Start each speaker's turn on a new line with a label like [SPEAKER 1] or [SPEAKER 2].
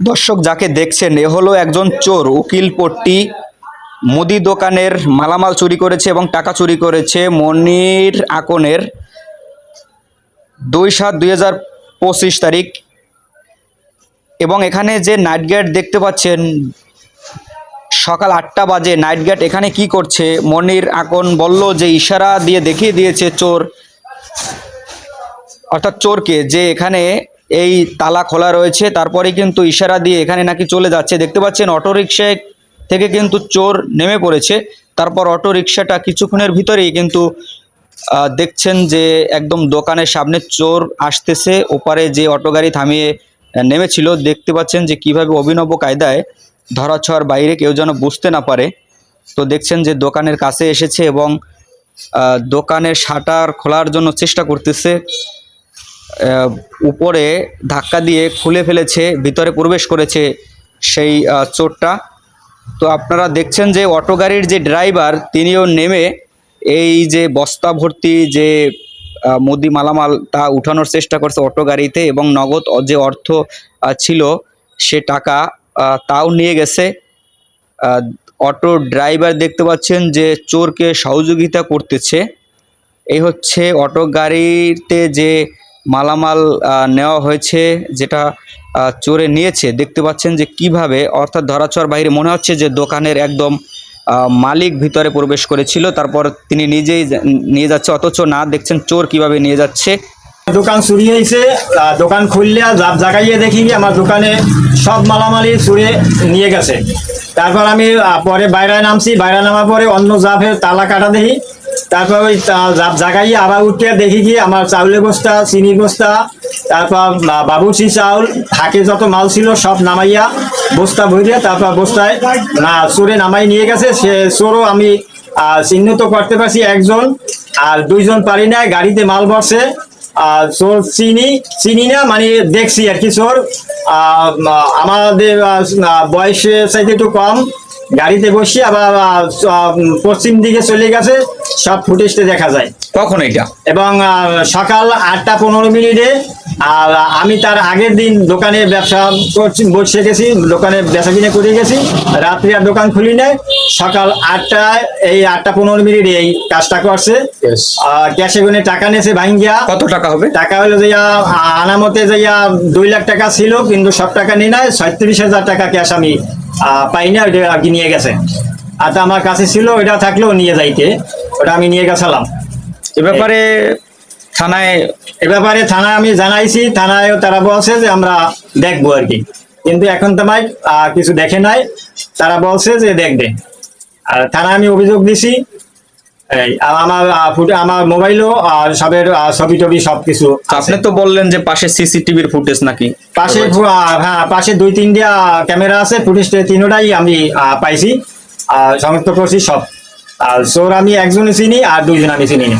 [SPEAKER 1] দর্শক যাকে দেখছেন, এ হলো একজন চোর, উকিল পট্টি। মুদি দোকানের মালামাল চুরি করেছে এবং টাকা চুরি করেছে মনির আকনের। দুই সাত দুই হাজার পঁচিশ তারিখ। এবং এখানে যে নাইট গার্ড দেখতে পাচ্ছেন, সকাল আটটা বাজে নাইট গার্ড এখানে কি করছে? মনির আকন বলল যে ইশারা দিয়ে দেখিয়ে দিয়েছে চোর, অর্থাৎ চোরকে, যে এখানে এই তালা খোলা রয়েছে তারপরে কিন্তু ইশারা দিয়ে এখানে নাকি চলে যাচ্ছে। দেখতে পাচ্ছেন অটো রিক্সায় থেকে কিন্তু চোর নেমে পড়েছে। তারপর অটো রিক্সাটা কিছুক্ষণের ভিতরেই কিন্তু দেখছেন যে একদম দোকানের সামনে চোর আসতেছে। ওপারে যে অটো গাড়ি থামিয়ে নেমেছিল, দেখতে পাচ্ছেন যে কীভাবে অভিনব কায়দায় ধরা ধরাছোঁয়ার বাইরে কেউ যেন বুঝতে না পারে। তো দেখছেন যে দোকানের কাছে এসেছে এবং দোকানের শাটার খোলার জন্য চেষ্টা করতেছে। উপরে ধাক্কা দিয়ে খুলে ফেলেছে, ভিতরে প্রবেশ করেছে সেই চোরটা। তো আপনারা দেখছেন যে অটো গাড়ির যে ড্রাইভার, তিনিও নেমে এই যে বস্তা ভর্তি যে মুদি মালামাল তা উঠানোর চেষ্টা করছে অটো গাড়িতে এবং নগদ যে অর্থ ছিল সে টাকা তাও নিয়ে গেছে। অটো ড্রাইভার দেখতে পাচ্ছেন যে চোরকে সহযোগিতা করতেছে। এই হচ্ছে অটো গাড়িতে যে মালামাল নেওয়া হয়েছে, যেটা চোরে নিয়েছে। দেখতে পাচ্ছেন যে কীভাবে, অর্থাৎ ধরাছোঁয়ার বাইরে মনে হচ্ছে যে দোকানের একদম মালিক ভিতরে প্রবেশ করেছিল। তারপর তিনি নিজেই নিয়ে যাচ্ছে, অথচ না দেখছেন চোর কীভাবে নিয়ে যাচ্ছে।
[SPEAKER 2] দোকান চুরি হয়েছে দোকান খুললে জাগাইয়ে দেখি আমার দোকানে সব মালামালি চুরে নিয়ে গেছে। তারপর আমি পরে বাইরে নামছি, বাইরে নামার পরে অন্য জাপের তালা কাটা দেখি। তারপর ওই জাগাইয়ে আবার উঠে দেখি কি আমার চাউলের বস্তা চিনি বস্তা তারপর বাবুর্চি চাউল হাকে যত মাল ছিল সব নামাইয়া বস্তা ভরিয়া তারপর বস্তায় না চোরে নামাই নিয়ে গেছে। সে চোরও আমি চিহ্নিত করতে পারছি একজন আর দুইজন পারি না গাড়িতে মাল বসে আর চোর চিনি চিনি না মানে দেখছি আর কি চোর। আমাদের আহ, বয়সের চাইতে একটু কম। গাড়িতে বসে আবার পশ্চিম দিকে চলে গেছে সব ফুটেজতে দেখা যায়।
[SPEAKER 1] কখন এটা?
[SPEAKER 2] এবং সকাল আটটা পনেরো মিনিটে আর আমি তার আগের দিন দোকানে ব্যবসা করছি বসে গেছি দোকানে বেচা কিনে করে গেছি রাত্রি আর দোকান খুলি নাই সকাল আটটায় এই আটটা পনেরো মিনিটে এই কাজটা করছে। ক্যাশে গুনে টাকা নিয়েছে ভাঙ্গিয়া।
[SPEAKER 1] কত টাকা হবে?
[SPEAKER 2] টাকা হলো যাইয়া আনামতে যাইয়া দুই লাখ টাকা ছিল কিন্তু সব টাকা নিয়ে নেয় ছয়ত্রিশ হাজার টাকা ক্যাশ আমি পাই না ওইটা আর কি নিয়ে গেছে। আর তো আমার কাছে ছিল ওইটা থাকলেও নিয়ে যাইতে। ওটা আমি নিয়ে গেছিলাম।
[SPEAKER 1] এ ব্যাপারে থানায়
[SPEAKER 2] এ ব্যাপারে থানায় আমি জানাইছি থানায় তারা বলছে যে আমরা দেখব আর কি। কিন্তু এখন তোমায় কিছু দেখে নাই। তারা বলছে যে দেখবে। আর থানায় আমি অভিযোগ দিছি এই আমার ফুটে আমার মোবাইলও আর সবের ছবি টবি সব কিছু
[SPEAKER 1] আপনি তো বললেন যে পাশে সিসিটিভির ফুটেজ নাকি?
[SPEAKER 2] পাশে হ্যাঁ পাশে দুই তিনটা ক্যামেরা আছে ফুটেজ তিনোটাই আমি পাইছি। আর সংযুক্ত করছি সব। আর চোর আমি একজনই চিনি আর দুইজন আমি চিনি না।